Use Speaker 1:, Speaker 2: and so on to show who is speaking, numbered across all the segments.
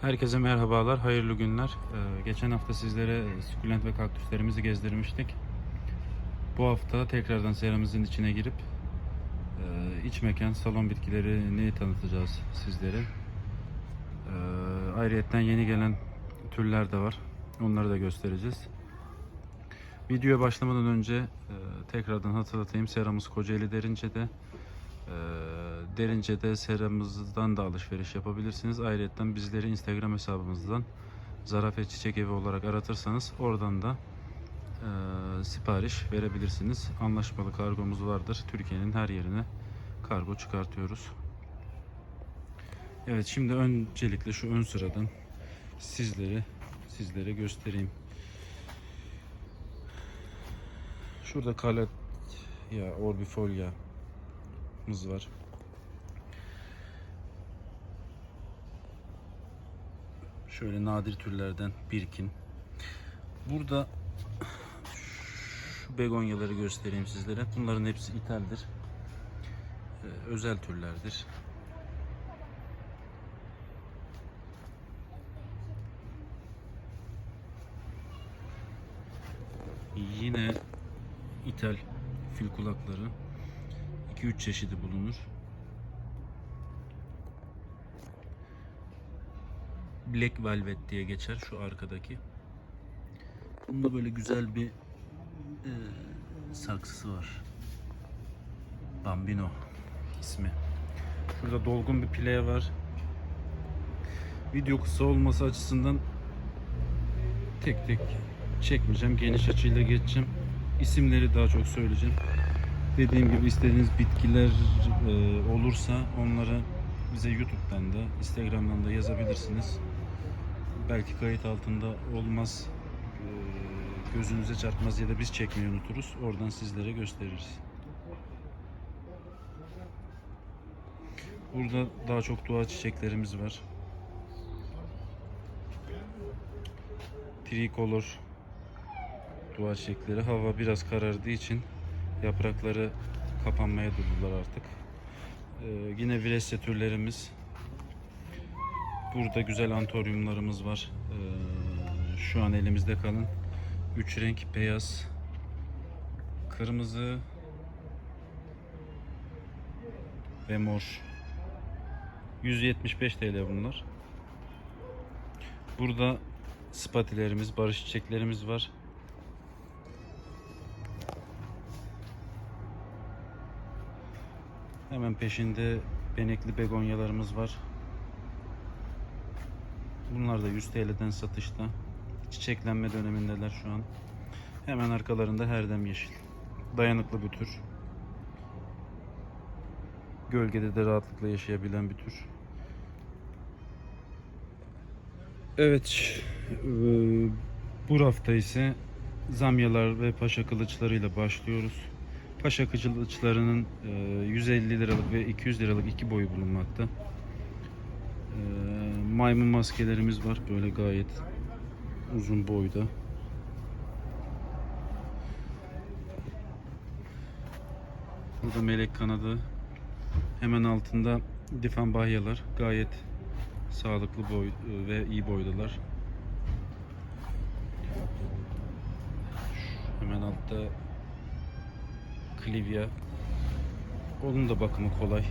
Speaker 1: Herkese merhabalar, hayırlı günler. Ee, geçen hafta sizlere sukulent ve kaktüslerimizi gezdirmiştik. Bu hafta tekrardan seramızın içine girip e, iç mekan, salon bitkilerini tanıtacağız sizlere. Ee, ayrıyetten yeni gelen türler de var. Onları da göstereceğiz. Videoya başlamadan önce e, tekrardan hatırlatayım. Seramız Kocaeli Derince'de. Ee, Derince'de seramızdan da alışveriş yapabilirsiniz. Ayrıca bizleri Instagram hesabımızdan Zarafet Çiçek Evi olarak aratırsanız oradan da e, sipariş verebilirsiniz. Anlaşmalı kargomuz vardır. Türkiye'nin her yerine kargo çıkartıyoruz. Evet şimdi öncelikle şu ön sıradan sizleri sizlere göstereyim. Şurada kalet ya orbifolia mız var. Şöyle nadir türlerden birkin. Burada şu begonyaları göstereyim sizlere. Bunların hepsi ithaldir. Ee, özel türlerdir. Yine ithal fil kulakları 2-3 çeşidi bulunur. Black Velvet diye geçer şu arkadaki. Bunda böyle güzel bir e, saksısı var. Bambino ismi. Şurada dolgun bir playa var. Video kısa olması açısından tek tek çekmeyeceğim. Geniş açıyla geçeceğim. İsimleri daha çok söyleyeceğim. Dediğim gibi istediğiniz bitkiler e, olursa onları bize YouTube'dan da Instagram'dan da yazabilirsiniz. Belki kayıt altında olmaz, gözünüze çarpmaz ya da biz çekmeyi unuturuz. Oradan sizlere gösteririz. Burada daha çok doğa çiçeklerimiz var. Tricolor doğa çiçekleri. Hava biraz karardığı için yaprakları kapanmaya durdular artık. Ee, yine viresya türlerimiz. Burada güzel antoryumlarımız var. Ee, şu an elimizde kalan. Üç renk beyaz, kırmızı ve mor. 175 TL bunlar. Burada spatilerimiz, barış çiçeklerimiz var. Hemen peşinde benekli begonyalarımız var. Bunlar da 100 TL'den satışta. Çiçeklenme dönemindeler şu an. Hemen arkalarında herdem yeşil. Dayanıklı bir tür. Gölgede de rahatlıkla yaşayabilen bir tür. Evet, e, bu hafta ise zamyalar ve paşa kılıçlarıyla başlıyoruz. Paşa kılıçlarının e, 150 liralık ve 200 liralık iki boyu bulunmakta. E, Maymun maskelerimiz var böyle gayet uzun boyda. Burada melek kanadı. Hemen altında difenbahyalar gayet sağlıklı boy ve iyi boydalar. Hemen altta Clivia. Onun da bakımı kolay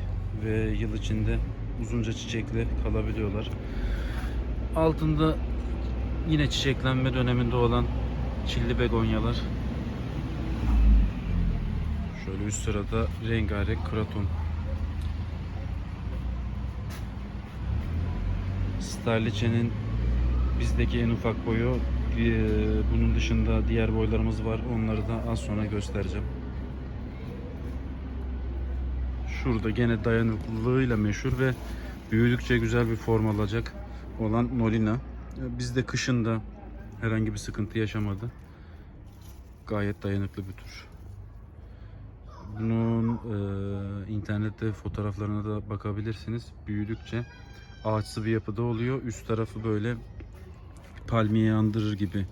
Speaker 1: ve yıl içinde uzunca çiçekli kalabiliyorlar. Altında yine çiçeklenme döneminde olan çilli begonyalar. Şöyle üst sırada rengarenk kraton. Starliçe'nin bizdeki en ufak boyu. Ee, Bunun dışında diğer boylarımız var. Onları da az sonra göstereceğim. Şurada gene dayanıklılığıyla meşhur ve büyüdükçe güzel bir form alacak olan Nolina. Bizde kışın da herhangi bir sıkıntı yaşamadı. Gayet dayanıklı bir tür. Bunun e, internette fotoğraflarına da bakabilirsiniz. Büyüdükçe ağaçsı bir yapıda oluyor. Üst tarafı böyle palmiye andırır gibi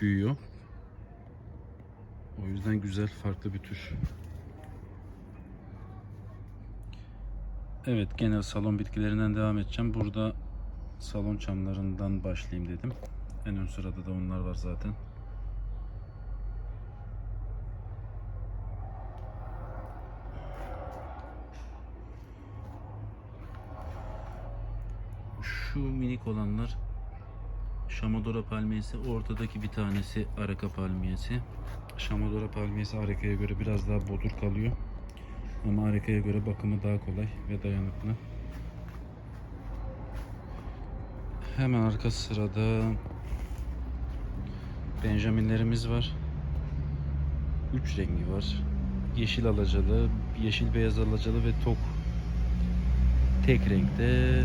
Speaker 1: büyüyor. O yüzden güzel, farklı bir tür. Evet, genel salon bitkilerinden devam edeceğim. Burada salon çamlarından başlayayım dedim. En ön sırada da onlar var zaten. Şu minik olanlar Şamadora palmiyesi, ortadaki bir tanesi Araka palmiyesi. Şamadora palmiyesi Araka'ya göre biraz daha bodur kalıyor. Ama Araka'ya göre bakımı daha kolay ve dayanıklı. Hemen arka sırada Benjaminlerimiz var. Üç rengi var. Yeşil alacalı, yeşil beyaz alacalı ve tok. Tek renkte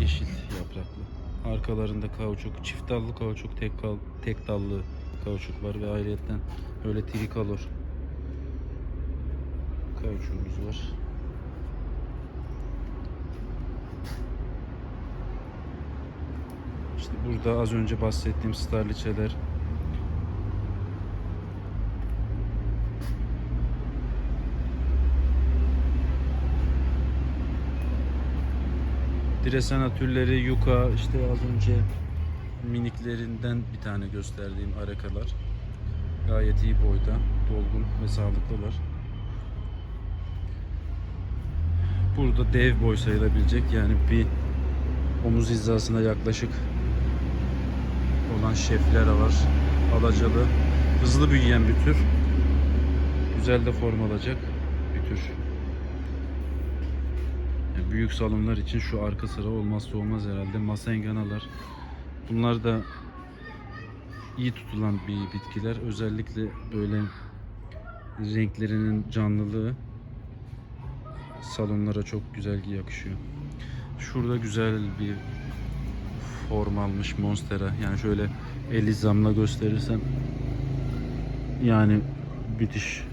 Speaker 1: yeşil yapraklı. Arkalarında kauçuk, çift dallı kauçuk, tek, kal, tek dallı kauçuk var ve ayrıyetten öyle trikolor kauçuğumuz var. İşte burada az önce bahsettiğim starliçeler Dresana türleri, yuka, işte az önce miniklerinden bir tane gösterdiğim arakalar. Gayet iyi boyda, dolgun ve sağlıklılar. Burada dev boy sayılabilecek yani bir omuz hizasına yaklaşık olan şefler var. Alacalı. Hızlı büyüyen bir tür. Güzel de form alacak bir tür. Yani büyük salonlar için şu arka sıra olmazsa olmaz herhalde. Masenganalar. Bunlar da iyi tutulan bir bitkiler. Özellikle böyle renklerinin canlılığı salonlara çok güzel yakışıyor. Şurada güzel bir form almış Monstera. Yani şöyle elizamla gösterirsem yani müthiş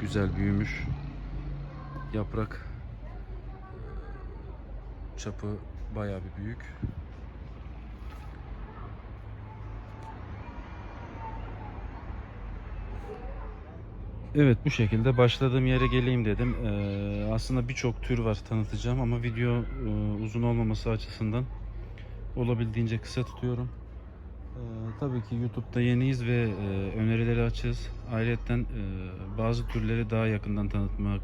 Speaker 1: güzel büyümüş. Yaprak çapı bayağı bir büyük. Evet bu şekilde başladığım yere geleyim dedim. Ee, aslında birçok tür var tanıtacağım ama video e, uzun olmaması açısından olabildiğince kısa tutuyorum. Ee, tabii ki YouTube'da yeniyiz ve e, önerileri açığız. Ayrıca e, bazı türleri daha yakından tanıtmak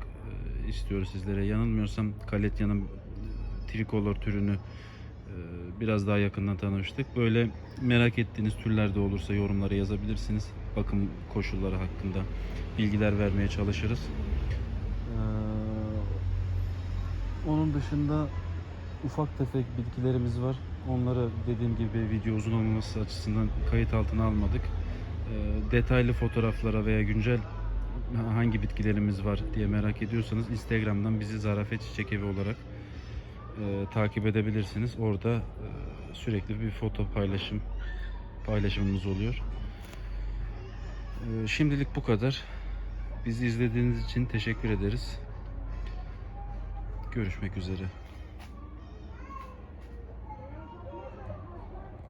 Speaker 1: e, istiyoruz sizlere. Yanılmıyorsam Kaletya'nın trikolor türünü e, biraz daha yakından tanımıştık. Böyle merak ettiğiniz türler de olursa yorumlara yazabilirsiniz. Bakım koşulları hakkında bilgiler vermeye çalışırız. Ee, onun dışında ufak tefek bitkilerimiz var. Onları dediğim gibi video uzun olmaması açısından kayıt altına almadık. Ee, detaylı fotoğraflara veya güncel hangi bitkilerimiz var diye merak ediyorsanız Instagram'dan bizi Zarafet Çiçek Evi olarak e, takip edebilirsiniz. Orada e, sürekli bir foto paylaşım paylaşımımız oluyor. E, şimdilik bu kadar. Bizi izlediğiniz için teşekkür ederiz. Görüşmek üzere.